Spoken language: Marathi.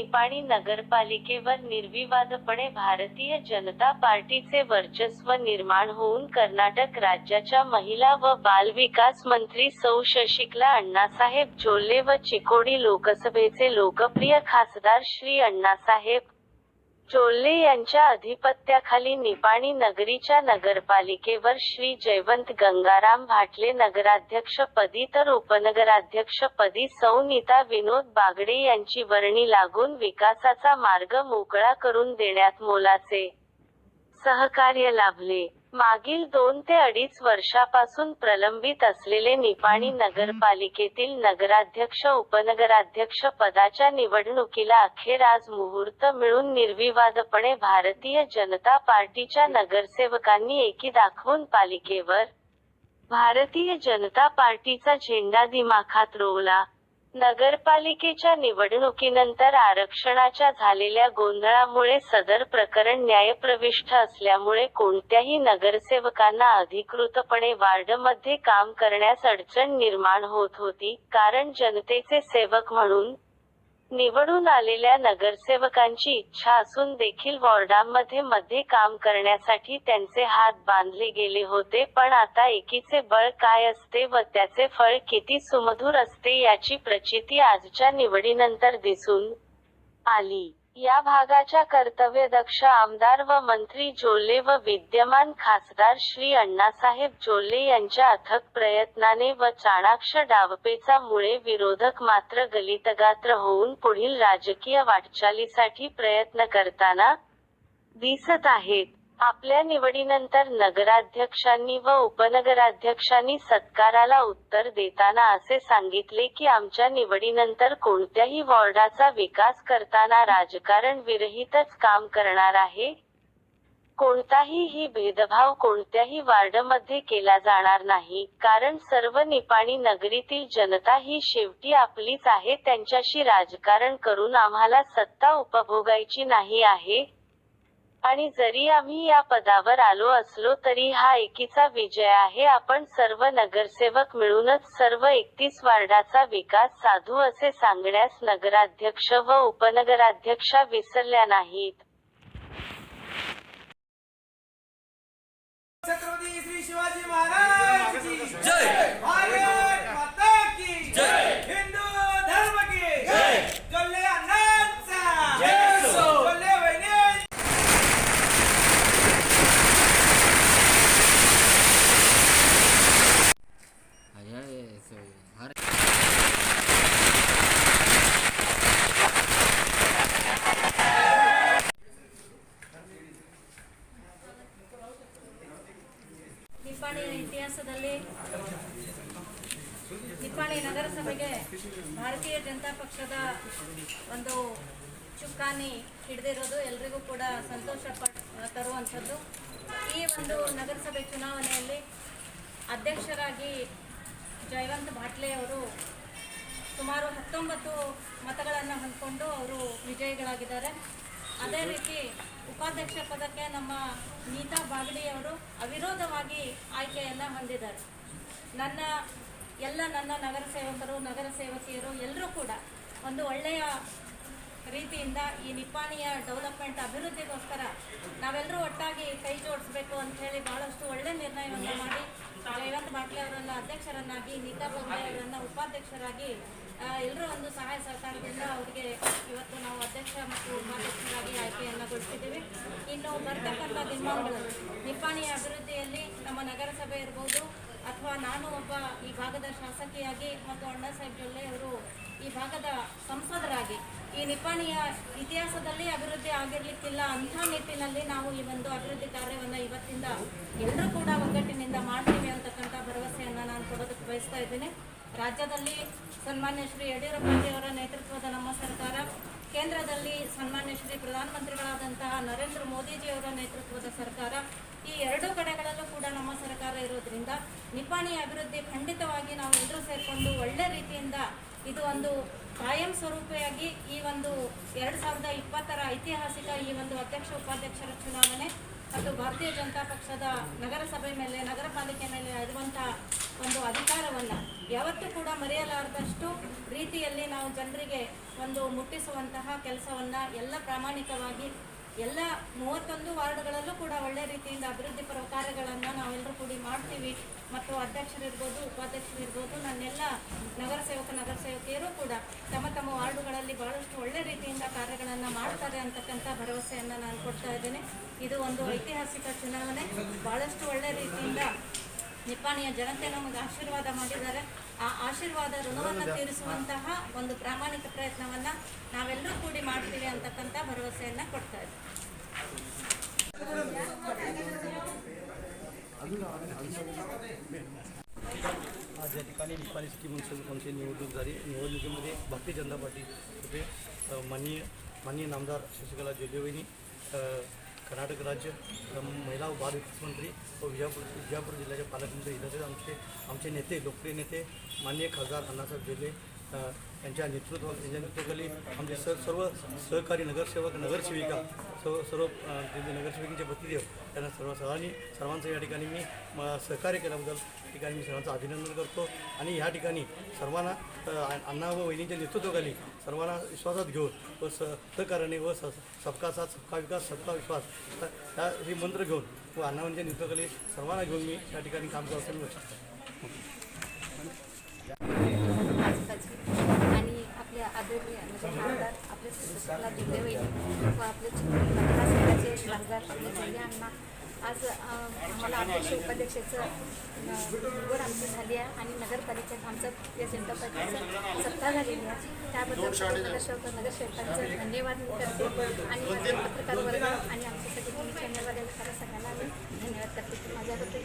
निपाणी नगरपालिकेवर निर्विवादपणे भारतीय जनता पार्टीचे वर्चस्व निर्माण होऊन कर्नाटक राज्याच्या महिला व बालविकास मंत्री सौ शशिकला अण्णासाहेब जोल्ले व चिकोडी लोकसभेचे लोकप्रिय खासदार श्री अण्णासाहेब जोल्ले यांच्या अधिपत्याखाली निपाणी नगरीच्या नगरपालिकेवर श्री जयवंत गंगाराम भाटले नगराध्यक्षपदी तर उपनगराध्यक्षपदी सौनिता विनोद बागडे यांची वर्णी लागून विकासाचा मार्ग मोकळा करून देण्यात मोलाचे सहकार्य लाभले. मागील दोन ते अडीच वर्षापासून प्रलंबित असलेले निपाणी नगरपालिकेतील नगराध्यक्ष उपनगराध्यक्ष पदाच्या निवडणुकीला अखेर आज मुहूर्त मिळून निर्विवादपणे भारतीय जनता पार्टीच्या नगरसेवकांनी एकी दाखवून पालिकेवर भारतीय जनता पार्टीचा झेंडा दिमाखात रोवला. नगरपालिकेच्या निवडणुकीनंतर आरक्षणाच्या झालेल्या गोंधळामुळे सदर प्रकरण न्यायप्रविष्ठ असल्यामुळे कोणत्याही नगरसेवकांना अधिकृतपणे वार्डमध्ये काम करण्यास अडचण निर्माण होत होती कारण जनतेचे सेवक म्हणून निवडून आलेल्या नगरसेवकांची इच्छा असून देखील वॉर्डांमध्ये मध्ये काम करण्यासाठी त्यांचे हात बांधले गेले होते. पण आता एकीचे बळ काय असते व त्याचे फळ किती सुमधुर असते याची प्रचिती आजच्या निवडीनंतर दिसून आली. या भागाच्या कर्तव्यदक्ष आमदार व मंत्री जोल्ले व विद्यमान खासदार श्री अण्णासाहेब जोल्ले यांच्या अथक प्रयत्नाने व चाणाक्ष डावपेचा मुळे विरोधक मात्र गलितगात्र होऊन पुढील राजकीय वाटचालीसाठी प्रयत्न करताना दिसत आहेत. आपल्या निवडीनंतर नगराध्यक्षांनी व उपनगराध्यक्षांनी सत्काराला उत्तर देताना असे सांगितले की आमच्या निवडीनंतर कोणत्याही वॉर्डाचा विकास करताना राजकारण विरहितच काम करणार आहे. कोणताही ही भेदभाव कोणत्याही वार्डमध्ये केला जाणार नाही. कारण सर्व निपाणी नगरीतील जनता ही शेवटी आपलीच आहे. त्यांच्याशी राजकारण करून आम्हाला सत्ता उपभोगायची नाही आहे. आणि जरी आम्ही या पदावर आलो असलो तरी हा एकीचा विजय आहे. आपण सर्व नगरसेवक मिळूनच सर्व एकतीस वार्डाचा विकास साधू असे सांगण्यास नगराध्यक्ष व उपनगराध्यक्षा विसरल्या नाहीत. छत्रपती श्री शिवाजी महाराज ಇತಿಹಾಸದಲ್ಲಿ ನಿಪ್ಪಾಣಿ ನಗರಸಭೆಗೆ ಭಾರತೀಯ ಜನತಾ ಪಕ್ಷದ ಒಂದು ಚುಕ್ಕಾನಿ ಹಿಡಿದಿರೋದು ಎಲ್ರಿಗೂ ಕೂಡ ಸಂತೋಷ ತರುವಂಥದ್ದು. ಈ ಒಂದು ನಗರಸಭೆ ಚುನಾವಣೆಯಲ್ಲಿ ಅಧ್ಯಕ್ಷರಾಗಿ ಜಯವಂತ್ ಭಾಟ್ಲೆ ಅವರು ಸುಮಾರು ಹತ್ತೊಂಬತ್ತು ಮತಗಳನ್ನು ಹೊಂದ್ಕೊಂಡು ಅವರು ವಿಜಯಿಗಳಾಗಿದ್ದಾರೆ. ಅದೇ ರೀತಿ ಉಪಾಧ್ಯಕ್ಷ ಪದಕ್ಕೆ ನಮ್ಮ ನೀತಾ ಬಾಗಡಿ ಅವರು ಅವಿರೋಧವಾಗಿ ಆಯ್ಕೆಯನ್ನು ಹೊಂದಿದ್ದಾರೆ. ನನ್ನ ಎಲ್ಲ ನನ್ನ ನಗರ ಸೇವಕರು, ನಗರ ಸೇವಕಿಯರು ಎಲ್ಲರೂ ಕೂಡ ಒಂದು ಒಳ್ಳೆಯ ರೀತಿಯಿಂದ ಈ ನಿಪ್ಪಾಣಿಯ ಡೆವಲಪ್ಮೆಂಟ್ ಅಭಿವೃದ್ಧಿಗೋಸ್ಕರ ನಾವೆಲ್ಲರೂ ಒಟ್ಟಾಗಿ ಕೈ ಜೋಡಿಸ್ಬೇಕು ಅಂತ ಹೇಳಿ ಬಹಳಷ್ಟು ಒಳ್ಳೆ ನಿರ್ಣಯವನ್ನು ಮಾಡಿ ಜಯವಂತ್ ಬಾಟ್ಲೆ ಅವರನ್ನು ಅಧ್ಯಕ್ಷರನ್ನಾಗಿ, ನೀತಾ ಬೊಮ್ಮಾಯಿ ಅವರನ್ನು ಉಪಾಧ್ಯಕ್ಷರಾಗಿ ಎಲ್ಲರೂ ಒಂದು ಸಹಾಯ ಸಹಕಾರದಿಂದ ಅವರಿಗೆ ಇವತ್ತು ನಾವು ಅಧ್ಯಕ್ಷ ಮತ್ತು ಉಪಾಧ್ಯಕ್ಷರಾಗಿ ಆಯ್ಕೆಯನ್ನು ಗೊಳಿಸಿದ್ದೀವಿ ಇನ್ನು ಬರ್ತಕ್ಕಂಥ ದಿನಗಳು ನಿಪ್ಪಾಣಿಯ ಅಭಿವೃದ್ಧಿಯಲ್ಲಿ ನಮ್ಮ ನಗರಸಭೆ ಇರ್ಬೋದು, ಅಥವಾ ನಾನು ಒಬ್ಬ ಈ ಭಾಗದ ಶಾಸಕಿಯಾಗಿ ಮತ್ತು ಅಣ್ಣ ಸಾಹೇಬ್ ಅವರು ಈ ಭಾಗದ ಸಂಸದರಾಗಿ, ಈ ನಿಪ್ಪಾಣಿಯ ಇತಿಹಾಸದಲ್ಲಿ ಅಭಿವೃದ್ಧಿ ಆಗಿರ್ಲಿಕ್ಕಿಲ್ಲ ಅಂಥ ನಿಟ್ಟಿನಲ್ಲಿ ನಾವು ಈ ಒಂದು ಅಭಿವೃದ್ಧಿ ಕಾರ್ಯವನ್ನು ಇವತ್ತಿಂದ ಎಲ್ಲರೂ ಕೂಡ ಒಗ್ಗಟ್ಟಿನಿಂದ ಮಾಡ್ತೀವಿ ಅಂತಕ್ಕಂಥ ಭರವಸೆಯನ್ನು ನಾನು ಕೊಡೋದಕ್ಕೆ ಬಯಸ್ತಾ ಇದ್ದೀನಿ. ರಾಜ್ಯದಲ್ಲಿ ಸನ್ಮಾನ್ಯ ಶ್ರೀ ಯಡಿಯೂರಪ್ಪಜಿಯವರ ನೇತೃತ್ವದ ನಮ್ಮ ಸರ್ಕಾರ, ಕೇಂದ್ರದಲ್ಲಿ ಸನ್ಮಾನ್ಯ ಶ್ರೀ ಪ್ರಧಾನಮಂತ್ರಿಗಳಾದಂತಹ ನರೇಂದ್ರ ಮೋದಿಜಿಯವರ ನೇತೃತ್ವದ ಸರ್ಕಾರ, ಈ ಎರಡೂ ಕಡೆಗಳಲ್ಲೂ ಕೂಡ ನಮ್ಮ ಸರ್ಕಾರ ಇರೋದ್ರಿಂದ ನಿಪಾಣಿ ಅಭಿವೃದ್ಧಿ ಖಂಡಿತವಾಗಿ ನಾವು ಎದುರು ಸೇರಿಕೊಂಡು ಒಳ್ಳೆ ರೀತಿಯಿಂದ ಇದು ಒಂದು ಕಾಯಂ ಸ್ವರೂಪಿಯಾಗಿ ಈ ಒಂದು ಎರಡು ಸಾವಿರದ ಇಪ್ಪತ್ತರ ಐತಿಹಾಸಿಕ ಈ ಒಂದು ಅಧ್ಯಕ್ಷ, ಉಪಾಧ್ಯಕ್ಷರ ಚುನಾವಣೆ ಮತ್ತು ಭಾರತೀಯ ಜನತಾ ಪಕ್ಷದ ನಗರಸಭೆ ಮೇಲೆ ನಗರ ಪಾಲಿಕೆ ಮೇಲೆ ಇರುವಂಥ ಒಂದು ಅಧಿಕಾರವನ್ನು ಯಾವತ್ತೂ ಕೂಡ ಮರೆಯಲಾರದಷ್ಟು ರೀತಿಯಲ್ಲಿ ನಾವು ಜನರಿಗೆ ಒಂದು ಮುಟ್ಟಿಸುವಂತಹ ಕೆಲಸವನ್ನು ಎಲ್ಲ ಪ್ರಾಮಾಣಿಕವಾಗಿ ಎಲ್ಲ ಮೂವತ್ತೊಂದು ವಾರ್ಡ್ಗಳಲ್ಲೂ ಕೂಡ ಒಳ್ಳೆ ರೀತಿಯಿಂದ ಅಭಿವೃದ್ಧಿ ಪರ ಕಾರ್ಯಗಳನ್ನು ನಾವೆಲ್ಲರೂ ಕೂಡಿ ಮಾಡ್ತೀವಿ. ಮತ್ತು ಅಧ್ಯಕ್ಷರಿರ್ಬೋದು, ಉಪಾಧ್ಯಕ್ಷರಿರ್ಬೋದು, ನನ್ನೆಲ್ಲ ನಗರ ಸೇವಕ ನಗರ ಸೇವಕಿಯರು ಕೂಡ ತಮ್ಮ ತಮ್ಮ ವಾರ್ಡುಗಳಲ್ಲಿ ಬಹಳಷ್ಟು ಒಳ್ಳೆ ರೀತಿಯಿಂದ ಕಾರ್ಯಗಳನ್ನು ಮಾಡ್ತಾರೆ ಅಂತಕ್ಕಂಥ ಭರವಸೆಯನ್ನು ನಾನು ಕೊಡ್ತಾ ಇದ್ದೇನೆ. ಇದು ಒಂದು ಐತಿಹಾಸಿಕ ಚುನಾವಣೆ. ಬಹಳಷ್ಟು ಒಳ್ಳೆ ರೀತಿಯಿಂದ ನಿಪ್ಪಾಣಿಯ ಜನತೆ ನಮಗೆ ಆಶೀರ್ವಾದ ಮಾಡಿದ್ದಾರೆ. ಆ ಆಶೀರ್ವಾದ ಋಣವನ್ನು ತೀರಿಸುವಂತಹ ಒಂದು ಪ್ರಾಮಾಣಿಕ ಪ್ರಯತ್ನವನ್ನು ನಾವೆಲ್ಲರೂ ಕೂಡಿ ಮಾಡ್ತೀವಿ ಅಂತಕ್ಕಂಥ ಭರವಸೆಯನ್ನು ಕೊಡ್ತಾ ಇದ್ದೀವಿ आज या ठिकाणी निपाणी सिटी म्युन्सिपल काउन्सिल निवडणूक झाली निवडणुकीमध्ये भारतीय जनता पार्टीतर्फे अ, माननीय माननीय नामदार शशिकला जोल्लेवहिनी अ, कर्नाटक राज्य महिला व बाल विकास मंत्री व विजापूर विजापूर जिल्ह्याचे पालकमंत्री तसेच आमचे आमचे नेते लोकप्रिय नेते माननीय खासदार अण्णासाहेब जोल्ले यांच्या नेतृत्व यांच्या नेतृत्वाखाली आमचे स सर्व सहकारी नगरसेवक नगरसेविका सर्व सर्व जे नगरसेविकांचे प्रतिदेव त्यांना सर्व सर्वांनी सर्वांचं या ठिकाणी मी म- सहकार्य केल्याबद्दल ठिकाणी मी सर्वांचं अभिनंदन करतो आणि या ठिकाणी सर्वांना अण्णा व वहिनींच्या नेतृत्वाखाली सर्वांना विश्वासात घेऊन व स सहकार्याने व स सबका साथ सबका विकास सबका विश्वास ह्या- हे मंत्र घेऊन व अण्णावांच्या नेतृत्वाखाली सर्वांना घेऊन मी या ठिकाणी काम करतो. असं मी लक्षात आजकालची आणि आपल्या आदरणीय म्हणजे खासदार आपले सुशीला दुर्दैवयनी व आपले मतदारसंघाचे खासदार आपले जय्य आज आम्हाला अध्यक्ष उपाध्यक्षाचं निवड आमची झाली आहे आणि नगरपालिकेत आमचं या जनता पार्टीचं सत्ता झालेली आहे त्याबद्दल नगरसेवक नगरसेवकांचं धन्यवाद करते. आणि पत्रकार वर्ग आणि आमच्यासाठी तुम्ही सगळ्यांना मी धन्यवाद करते माझ्याबद्दल